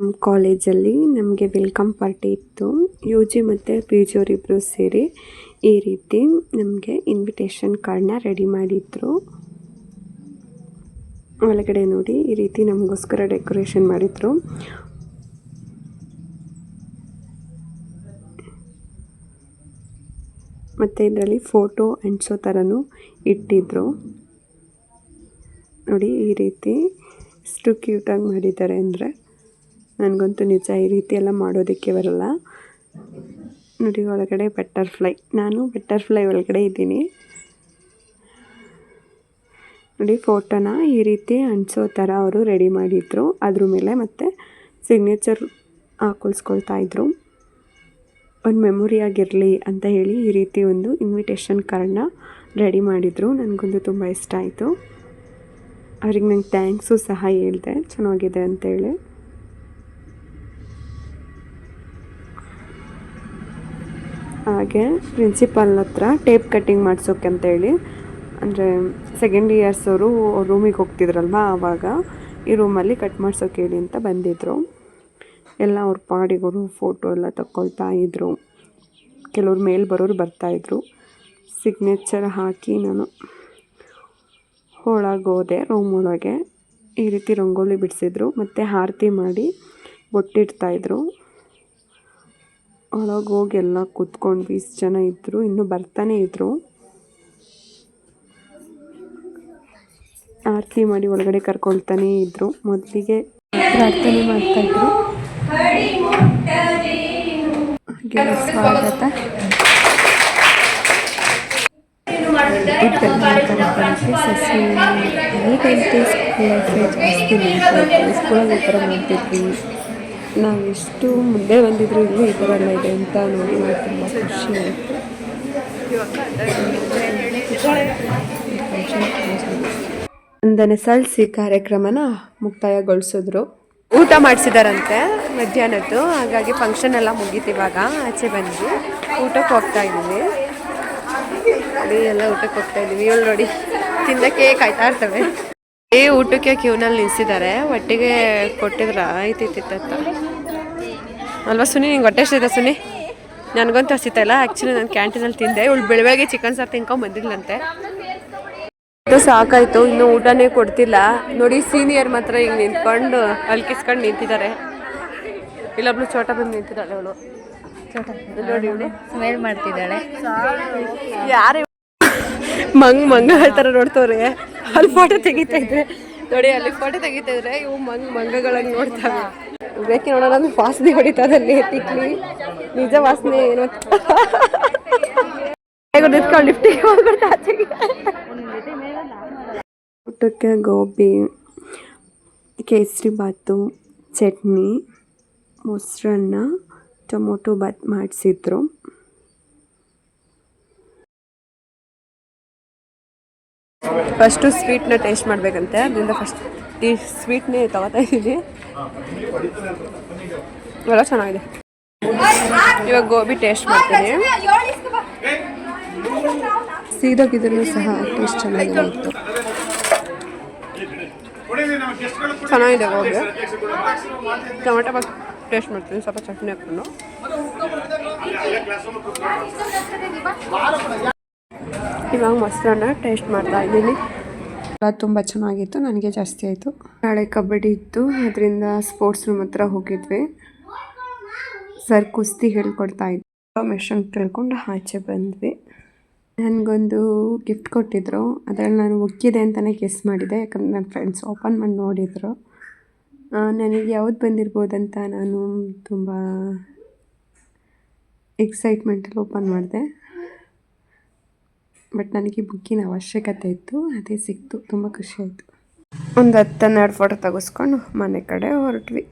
ಕಾಲೇಜಲ್ಲಿ ನಮಗೆ welcome party ಇತ್ತು. ಯು ಜಿ ಮತ್ತು ಪಿ ಜಿ ಅವರಿಬ್ಬರು ಸೇರಿ ಈ ರೀತಿ ನಮಗೆ ಇನ್ವಿಟೇಷನ್ ಕಾರ್ಡನ್ನ ರೆಡಿ ಮಾಡಿದ್ರು. ಒಳಗಡೆ ನೋಡಿ ಈ ರೀತಿ ನಮಗೋಸ್ಕರ ಡೆಕೋರೇಷನ್ ಮಾಡಿದ್ರು. ಮತ್ತು ಇದರಲ್ಲಿ ಫೋಟೋ ಅಂಟಿಸೋ ಥರನೂ ಇಟ್ಟಿದ್ರು. ನೋಡಿ ಈ ರೀತಿ ಎಷ್ಟು ಕ್ಯೂಟಾಗಿ ಮಾಡಿದ್ದಾರೆ ಅಂದರೆ ನನಗಂತೂ ನಿಜ ಈ ರೀತಿ ಎಲ್ಲ ಮಾಡೋದಕ್ಕೆ ಬರಲ್ಲ. ನೋಡಿ, ಒಳಗಡೆ ಬಟರ್ಫ್ಲೈ ನಾನು ಬಟರ್ಫ್ಲೈ ಒಳಗಡೆ ಇದ್ದೀನಿ. ನೋಡಿ ಫೋಟೋನ ಈ ರೀತಿ ಅಂಟಿಸೋ ಥರ ಅವರು ರೆಡಿ ಮಾಡಿದ್ರು. ಅದ್ರ ಮೇಲೆ ಮತ್ತೆ ಸಿಗ್ನೇಚರ್ ಹಾಕೊಳ್ಸ್ಕೊಳ್ತಾ ಇದ್ರು. ಒಂದು ಮೆಮೊರಿಯಾಗಿರಲಿ ಅಂತ ಹೇಳಿ ಈ ರೀತಿ ಒಂದು ಇನ್ವಿಟೇಷನ್ ಕಾರ್ಡ್ನ ರೆಡಿ ಮಾಡಿದರು. ನನಗೊಂದು ತುಂಬ ಇಷ್ಟ ಆಯಿತು. ಅವ್ರಿಗೆ ನಂಗೆ ಥ್ಯಾಂಕ್ಸು ಸಹ ಹೇಳಿದೆ. ಚೆನ್ನಾಗಿದೆ ಅಂತೇಳಿ ಹಾಗೆ ಪ್ರಿನ್ಸಿಪಾಲ್ ಹತ್ರ ಟೇಪ್ ಕಟ್ಟಿಂಗ್ ಮಾಡಿಸೋಕೆ ಅಂತೇಳಿ. ಅಂದರೆ ಸೆಕೆಂಡ್ ಇಯರ್ಸ್ ಅವರು ರೂಮಿಗೆ ಹೋಗ್ತಿದ್ರಲ್ವ ಆವಾಗ ಈ ರೂಮಲ್ಲಿ ಕಟ್ ಮಾಡಿಸೋಕೆ ಹೇಳಿ ಅಂತ ಬಂದಿದ್ದರು ಎಲ್ಲ ಅವ್ರ ಪಾಡಿಗಳು ಫೋಟೋ ಎಲ್ಲ ತಗೊಳ್ತಾ ಇದ್ದರು ಕೆಲವ್ರು ಮೇಲೆ ಬರೋರು ಬರ್ತಾಯಿದ್ರು ಸಿಗ್ನೇಚರ್ ಹಾಕಿ ನಾನು ಒಳಗೋದೆ ರೂಮ್ ಒಳಗೆ. ಈ ರೀತಿ ರಂಗೋಲಿ ಬಿಡಿಸಿದ್ರು, ಮತ್ತು ಆರತಿ ಮಾಡಿ ಬೊಟ್ಟಿಡ್ತಾಯಿದ್ರು ಒಳಗೆ ಹೋಗಿ ಎಲ್ಲ ಕೂತ್ಕೊಂಡ್ವಿ ಇಷ್ಟು ಜನ ಇದ್ದರು ಇನ್ನೂ ಬರ್ತಾನೆ ಇದ್ದರು ಆರತಿ ಮಾಡಿ ಒಳಗಡೆ ಕರ್ಕೊಳ್ತಾನೆ ಇದ್ದರು ಮೊದಲಿಗೆ ಪ್ರಾರ್ಥನೆ ಮಾಡ್ತಾಯಿದ್ರು ಹಾಗೆ ಸ್ವಾಗತ. ಸ್ಕೂಲ್ ಜಾಸ್ತಿ ಸ್ಕೂಲಲ್ಲಿ ಈ ಥರ ಮಾಡ್ತಿದ್ವಿ. ನಾವು ಎಷ್ಟು ಮುಂದೆ ಬಂದಿದ್ರು ಇಲ್ಲಿ ಈ ಥರ ಇದೆ ಅಂತ ನೋಡಿ ನನಗೆ ತುಂಬ ಖುಷಿ ಆಯಿತು. ಒಂದನೇ ಸಲ್ಲಿಸಿ ಕಾರ್ಯಕ್ರಮನ ಮುಕ್ತಾಯಗೊಳಿಸಿದ್ರು. ಊಟ ಮಾಡಿಸಿದಾರಂತೆ ಮಧ್ಯಾಹ್ನದ್ದು, ಹಾಗಾಗಿ ಫಂಕ್ಷನ್ ಎಲ್ಲ ಮುಗೀತು ಇವಾಗ, ಆಚೆ ಬಂದ್ವಿ. ಊಟಕ್ಕೆ ಹೋಗ್ತಾ ಇದ್ದೀವಿ ಎಲ್ಲ ಊಟಕ್ಕೆ ಹೋಗ್ತಾ ಇದ್ದೀವಿ ಇವಳು ನೋಡಿ ತಿನ್ನಕ್ಕೆ ಕಾಯ್ತಾ ಇರ್ತವೆ ಏ ಊಟಕ್ಕೆ ಕ್ಯೂನಲ್ಲಿ ನಿಲ್ಸಿದ್ದಾರೆ ಒಟ್ಟಿಗೆ ಕೊಟ್ಟಿದ್ರ? ಆಯ್ತಿತ್ತಿತ್ತ ಅಲ್ವಾ ಸುನಿ ನಿಂಗೆ ಹೊಟ್ಟೆ ಎಷ್ಟಿದೆ ಸುನಿ? ನನಗಂತೂ ಹಸಿತಾ ಇಲ್ಲ. ಆ್ಯಕ್ಚುಲಿ ನಾನು ಕ್ಯಾಂಟೀನಲ್ಲಿ ತಿಂದೆ. ಇವಳು ಬೆಳಗ್ಗೆ ಚಿಕನ್ ಸಾರು ತಿನ್ಕೊಂಡು ಬಂದಿಲ್ಲಂತೆ ಸಾಕಾಯ್ತು. ಇನ್ನು ಊಟನೇ ಕೊಡ್ತಿಲ್ಲ. ನೋಡಿ ಸೀನಿಯರ್ ಮಾತ್ರ ಹಿಂಗೆ ನಿಂತ್ಕೊಂಡು ಅಲ್ಕಿಸ್ಕೊಂಡು ನಿಂತಿದ್ದಾರೆ ಇಲ್ಲೊಬ್ಳು ಚೋಟ ಬಂದು ನಿಂತಿದ್ದಾಳೆ ಅವಳು. ನೋಡಿ ಇವಳು. ಸ್ಮೆಲ್ ಮಾಡ್ತಿದ್ದಾಳೆ. ಯಾರು ಮಂಗ್ ಮಂಗ ಹೇಳ್ತಾರೆ ನೋಡ್ತವ್ರೆ. ಅಲ್ಲಿ ಫೋಟೋ ತೆಗಿತಾ ಇದ್ರೆ. ನೋಡಿ, ಅಲ್ಲಿ ಫೋಟೋ ತೆಗಿತಾ ಇದ್ರೆ ಇವು ಮಂಗ್ ಮಂಗಗಳನ್ನ ನೋಡ್ತಾವೆ ಬೇಕಿ ನೋಡೋಣ ಅಂದ್ರೆ ವಾಸನೆ ಹೊಡಿತದಲ್ಲಿ ತಿಕ್ಲಿ. ನಿಜ ವಾಸನೆ ಏನು. ನಿಂತ್ಕೊಂಡು ಲಿಫ್ಟಿಗೆ ಊಟಕ್ಕೆ ಗೋಬಿ, ಕೇಸರಿ ಬಾತು ಚಟ್ನಿ, ಮೊಸರನ್ನ, ಟೊಮೊಟೊ ಬಾತ್ ಮಾಡಿಸಿದ್ರು. ಫಸ್ಟು ಸ್ವೀಟ್ನ ಟೇಸ್ಟ್ ಮಾಡಬೇಕಂತೆ, ಅದರಿಂದ ಫಸ್ಟ್ ಈ ಸ್ವೀಟ್ನೇ ತಗೋತಾ ಇದ್ದೀನಿ. ಇವೆಲ್ಲ ಚೆನ್ನಾಗಿದೆ. ಇವಾಗ ಗೋಬಿ ಟೇಸ್ಟ್ ಮಾಡ್ತೀನಿ. ಸೀದೋಗಿದ್ರು ಸಹ ಟೇಸ್ಟ್ ಚೆನ್ನಾಗಿದೆ ಇತ್ತು ಚೆನ್ನಾಗಿದೆ ಗೋಬಿ. ಟೊಮೆಟೊ ಬಾತ್ ಟೇಸ್ಟ್ ಮಾಡ್ತೀನಿ, ಸ್ವಲ್ಪ ಚಟ್ನಿ ಹಾಕ್ಕೊಂಡು. ಇವಾಗ ಮೊಸರನ್ನ ಟೇಸ್ಟ್ ಮಾಡ್ತಾ ಇದ್ದೀನಿ. ತುಂಬ ಚೆನ್ನಾಗಿತ್ತು ನನಗೆ ಜಾಸ್ತಿ ಆಯಿತು. ನಾಳೆ ಕಬಡ್ಡಿ ಇತ್ತು ಅದರಿಂದ ಸ್ಪೋರ್ಟ್ಸ್ ರೂಮ್ ಹತ್ರ ಹೋಗಿದ್ವಿ. ಸರ್ ಕುಸ್ತಿ ಹೇಳ್ಕೊಡ್ತಾ ಇದ್ರು. ಮೆಷನ್ ತಿಳ್ಕೊಂಡು ಆಚೆ ಬಂದ್ವಿ. ನನಗೊಂದು ಗಿಫ್ಟ್ ಕೊಟ್ಟಿದ್ರು. ಅದರಲ್ಲಿ ನಾನು ಒಕ್ಕಿದೆ ಅಂತಲೇ ಗೆಸ್ ಮಾಡಿದೆ ಯಾಕಂದರೆ ನನ್ನ ಫ್ರೆಂಡ್ಸ್ ಓಪನ್ ಮಾಡಿ ನೋಡಿದರು. ನನಗೆ ಯಾವ್ದು ಬಂದಿರ್ಬೋದಂತ ನಾನು ತುಂಬ ಎಕ್ಸೈಟ್ಮೆಂಟಲ್ಲಿ ಓಪನ್ ಮಾಡಿದೆ. ಬಟ್ ನನಗೆ ಬುಕ್ಕಿನ ಅವಶ್ಯಕತೆ ಇತ್ತು, ಅದೇ ಸಿಕ್ತು, ತುಂಬ ಖುಷಿ ಆಯಿತು. ಒಂದು ಹತ್ತು ಹನ್ನೆರಡು ಫೋಟೋ ತೆಗೆಸ್ಕೊಂಡು ಮನೆ ಕಡೆ ಹೊರಟ್ವಿ.